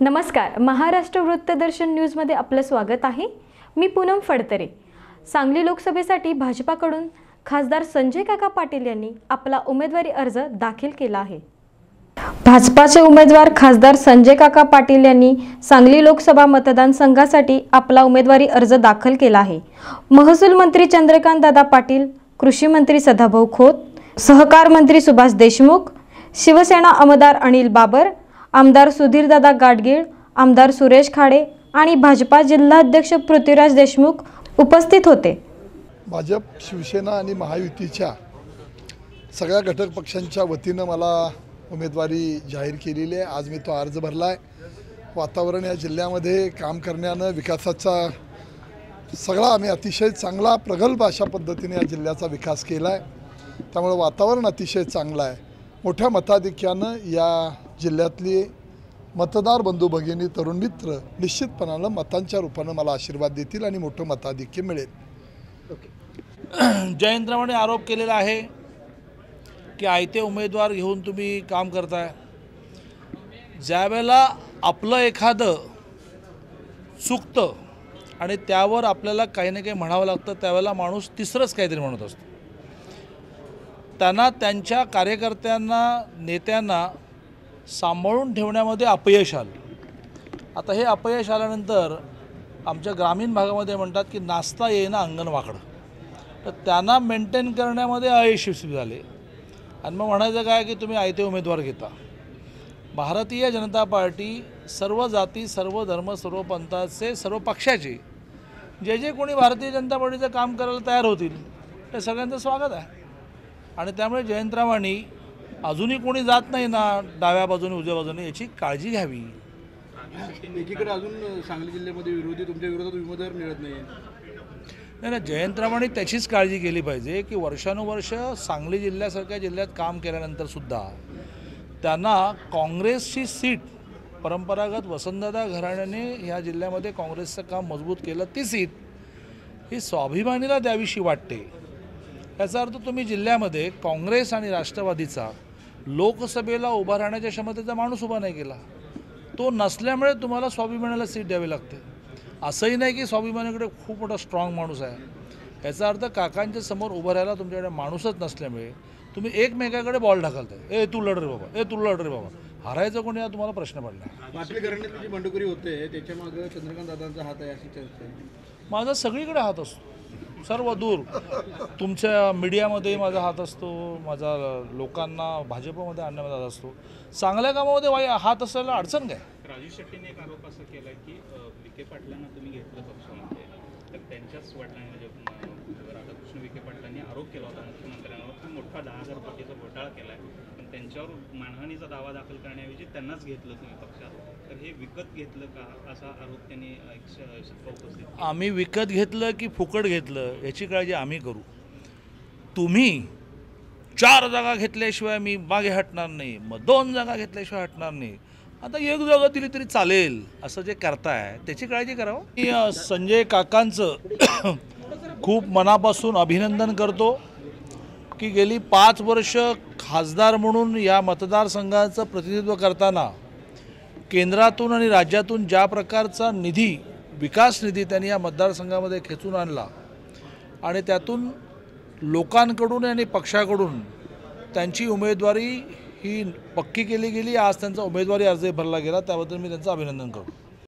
नमस्कार. महाराष्ट्र वृत्तदर्शन न्यूजमध्ये आपलं स्वागत आहे. मी पूनम फडतरे. सांगली लोकसभेसाठी भाजपाकडून खासदार संजय काका पाटील यांनी आपला उमेदवारी अर्ज दाखल केला आहे. भाजपाचे उमेदवार खासदार संजय काका पाटील यांनी सांगली लोकसभा मतदारसंघासाठी आपला उमेदवारी अर्ज दाखल केला आहे. महसूल मंत्री चंद्रकांत दादा पाटील कृषी मंत्री सदाभाऊ खोत सहकार मंत्री सुभाष देशमुख शिवसेना आमदार अनिल बाबर आमदार सुधीरदादा गाडगीळ आमदार सुरेश खाडे आणि भाजपा जिल्हाध्यक्ष पृथ्वीराज देशमुख उपस्थित होते. भाजप शिवसेना आणि महायुतीच्या सगळ्या घटक पक्षांच्या वतीनं मला उमेदवारी जाहीर केलेली आहे. आज मी तो अर्ज भरला आहे वातावरण या जिल्ह्यामध्ये काम करण्यानं विकासाचा सगळा आम्ही अतिशय चांगला प्रगल्भ अशा पद्धतीने या जिल्ह्याचा विकास केला आहे त्यामुळे वातावरण अतिशय चांगलं आहे. मोठ्या मताधिक्यानं या जिल्ह्यातली मतदार बंधू भगिनी तरुण मित्र निश्चितपणानं मतांच्या रूपानं मला आशीर्वाद देतील आणि मोठं मताधिक्य मिळेल. जयंतरावाने आरोप केलेला आहे की आयते उमेदवार घेऊन तुम्ही काम करताय. ज्यावेळेला आपलं एखादं चुकतं आणि त्यावर आपल्याला काही ना काही म्हणावं लागतं त्यावेळेला माणूस तिसरंच काहीतरी म्हणत असतो. त्यांना त्यांच्या कार्यकर्त्यांना नेत्यांना सांभाळून ठेवण्यामध्ये अपयश आलं. आता हे अपयश आल्यानंतर आमच्या ग्रामीण भागामध्ये म्हणतात की नाचता येईना अंगण वाकडं तर त्यांना मेंटेन करण्यामध्ये अयशस्वी झाले. आणि मग म्हणायचं काय की तुम्ही आयते उमेदवार घेता. भारतीय जनता पार्टी सर्व जाती सर्व धर्म सर्व पंथाचे सर्व पक्षाचे जे जे कोणी भारतीय जनता पार्टीचं काम करायला तयार होतील ते सगळ्यांचं स्वागत आहे. आणि त्यामुळे जयंतरावांनी अजूनही कोणी जात नाही ना डाव्या बाजूने उजव्या बाजूने याची काळजी घ्यावी. एकीकडे अजून सांगली जिल्ह्यामध्ये विरोधी तुमच्या विरोधात उमेदवार मिळत नाही. नाही नाही जयंतरावांनी त्याचीच काळजी केली पाहिजे की वर्षानुवर्ष सांगली जिल्ह्यासारख्या जिल्ह्यात काम केल्यानंतर सुद्धा त्यांना काँग्रेसची सीट परंपरागत वसंतदादा घराण्याने ह्या जिल्ह्यामध्ये काँग्रेसचं काम मजबूत केलं ती सीट ही स्वाभिमानीला द्यावीशी वाटते. याचा अर्थ तुम्ही जिल्ह्यामध्ये काँग्रेस आणि राष्ट्रवादीचा लोकसभेला उभा राहण्याच्या क्षमतेचा माणूस उभा नाही केला. तो नसल्यामुळे तुम्हाला स्वाभिमानाला सीट द्यावी लागते. असंही नाही की स्वाभिमानीकडे खूप मोठा स्ट्रॉंग माणूस आहे. याचा अर्थ काकांच्या समोर उभं राहायला तुमच्याकडे माणूसच नसल्यामुळे तुम्ही एकमेकाकडे बॉल ढकलताय. ए तू लढ रे बाबा. ए तू लढ रे बाबा. हरायचं कोणी हा तुम्हाला प्रश्न पडला जी बंडखोरी होते त्याच्यामागे चंद्रकांत दादांचा हात आहे अशी चर्चा माझा सगळीकडे हात असतो. सर्व दूर. तुमच्या मीडियामध्ये माझा हात असतो माझा लोकांना भाजपमध्ये आणण्यामध्ये हात असतो. चांगल्या कामामध्ये वाई हात असायला अडचण काय? राजू शेट्टीने एक आरोप असा केला की विखे पाटलांना तुम्ही घेतलं पक्षामध्ये. तर त्यांच्याच वडिलांनी म्हणजे राधाकृष्ण विखे पाटलांनी आरोप केला होता मुख्यमंत्र्यांवर. की मोठा दहा हजार कोटीचा घोटाळा केला आहे त्यांच्यावर मानहानीचा दावा दाखल करण्याऐवजी त्यांनाच घेतलं तुम्ही पक्षात. तर हे विकत घेतलं का? असा आरोप त्यांनी उपस्थित आम्ही विकत घेतलं की फुकट घेतलं याची काळजी आम्ही करू. तुम्ही चार जागा घेतल्याशिवाय मी मागे हटणार नाही मग दोन जागा घेतल्याशिवाय हटणार नाही. आता एक जागा दिली तरी चालेल असं जे करताय त्याची काळजी करावं हो. मी संजय काकांचं खूप मनापासून अभिनंदन करतो. की गेली पाच वर्ष खासदार म्हणून या मतदारसंघाचं प्रतिनिधित्व करताना केंद्रातून आणि राज्यातून ज्या प्रकारचा निधी विकास निधी त्यांनी या मतदारसंघामध्ये खेचून आणला आणि त्यातून लोकांकडून आणि पक्षाकडून त्यांची उमेदवारी ही पक्की केली गेली. आज त्यांचा उमेदवारी अर्ज भरला गेला. त्याबद्दल मी त्यांचं अभिनंदन करतो.